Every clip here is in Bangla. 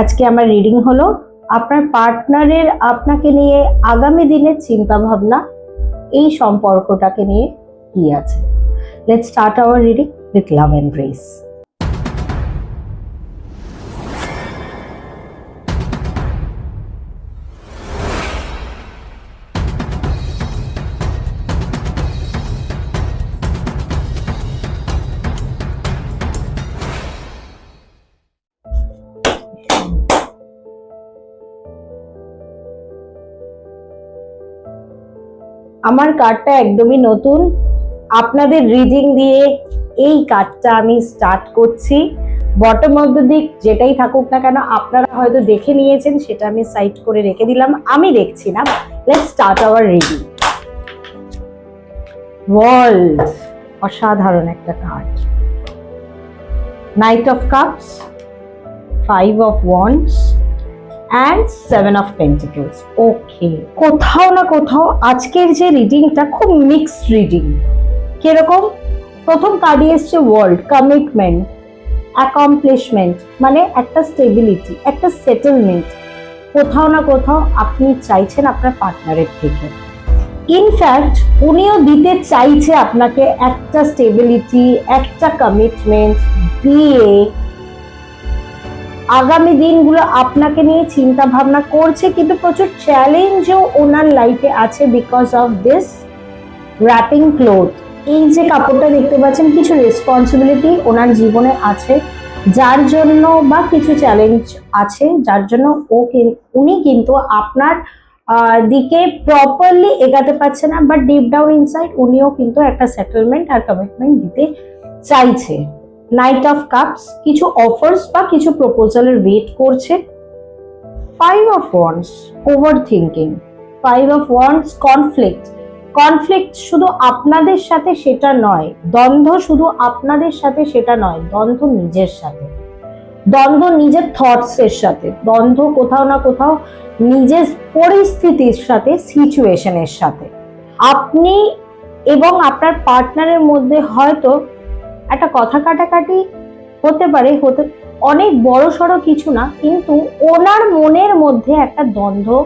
আজকে আমার রিডিং হলো, আপনার পার্টনারের আপনাকে নিয়ে আগামী দিনের চিন্তা ভাবনা এই সম্পর্কটাকে নিয়ে কি আছে? Let start our reading with love and grace আমার কার্ডটা একদমই নতুন। আপনাদের রিডিং দিয়ে এই কার্ডটা আমি স্টার্ট করছি। বটম অফ দ্য দিক যেটাই থাকুক না কেন, আপনারা হয়তো দেখে নিয়েছেন, সেটা আমি সাইড করে রেখে দিলাম। আমি দেখছি না। Let start our reading world অসাধারণ একটা card knight of cups five of wands and seven of pentacles okay কোথাও না কোথাও আজকের যে রিডিংটা খুব মিক্সড রিডিং কীরকম? প্রথম কার্ডে এসছে ওয়ার্ল্ড কমিটমেন্ট অ্যাকমপ্লিশমেন্ট মানে একটা স্টেবিলিটি একটা সেটেলমেন্ট কোথাও না কোথাও আপনি চাইছেন আপনার পার্টনারের থেকে। ইনফ্যাক্ট উনিও দিতে চাইছে আপনাকে একটা স্টেবিলিটি একটা কমিটমেন্ট দিয়ে আগামী দিনগুলো আপনাকে নিয়ে চিন্তা ভাবনা করছে, কিন্তু প্রচুর চ্যালেঞ্জও ওনার লাইফে আছে because of this wrapping cloth এই যে কাপড়টা দেখতে পাচ্ছেন, কিছু রেসপন্সিবিলিটি ওনার জীবনে আছে, যার জন্য বা কিছু চ্যালেঞ্জ আছে, যার জন্য ও উনি কিন্তু আপনার দিকে প্রপারলি এগাতে পারছে না বাট ডিপ ডাউন ইনসাইড উনিও কিন্তু একটা সেটেলমেন্ট আর কমিটমেন্ট দিতে চাইছে। নাইট অফ কাপস কিছু অফার্স বা কিছু প্রপোজালের ওয়েট করছে। Five of wands over thinking five of wands conflict conflict শুধু আপনাদের সাথে সেটা নয়, দ্বন্দ্ব শুধু আপনাদের সাথে সেটা নয়, দ্বন্দ্ব নিজের সাথে। দ্বন্দ্ব নিজের থটস এর সাথে, দ্বন্দ্ব কোথাও না কোথাও নিজের পরিস্থিতির সাথে সিচুয়েশনের সাথে। আপনি এবং আপনার পার্টনারের মধ্যে হয়তো একটা কথা কাটাকাটি হতে পারে, হতে, অনেক বড় সড়ো কিছু না, কিন্তু ওনার মনের মধ্যে একটা দ্বন্দ্ব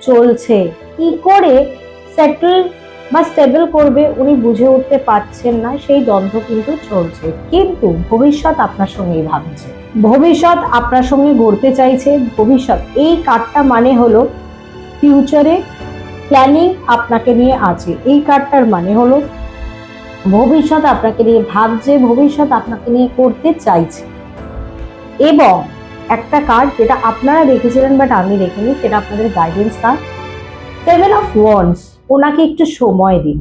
চলছে। কি করে সেটেল বা স্টেবল করবে উনি বুঝে উঠতে পারছেন না, সেই দ্বন্দ্ব কিন্তু চলছে। কিন্তু ভবিষ্যৎ আপনার সঙ্গেই ভাবছে। ভবিষ্যৎ আপনার সঙ্গে গড়তে চাইছে। ভবিষ্যৎ, এই কার্ডটা মানে হলো ফিউচারে প্ল্যানিং আপনাকে নিয়ে আছে। এই কার্ডটার মানে হলো ভবিষ্যৎ আপনাকে নিয়ে ভাবছে, ভবিষ্যৎ আপনাকে নিয়ে করতে চাইছে। এবং একটা কার্ড যেটা আপনারা দেখেছিলেন বাট আমি দেখিনি সেটা আপনাদের guidance card seven of wands ওনাকে একটু সময় দিন।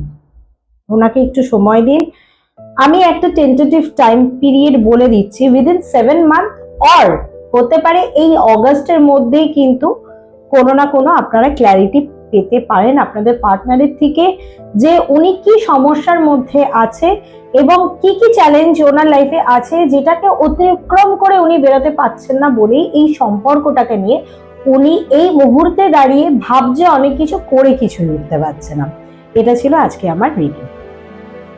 ওনাকে একটু সময় দিন। আমি একটা টেন্টেটিভ টাইম পিরিয়ড বলে দিচ্ছি উইদিন সেভেন মান্থ অর হতে পারে এই অগাস্টের মধ্যেই কিন্তু কোনো না কোনো আপনারা ক্ল্যারিটি পেতে পারেন আপনাদের পার্টনারের থেকে যে উনি কি সমস্যার মধ্যে আছে এবং কি কি চ্যালেঞ্জ ওনার লাইফে আছে যেটাকে অতিক্রম করে উনি বেরোতে পারছেন না বলেই এই সম্পর্কটাকে নিয়ে উনি এই মুহূর্তে দাঁড়িয়ে ভাবছে অনেক কিছু করে কিছু উঠতে পারছে না। এটা ছিল আজকে আমার রিডিং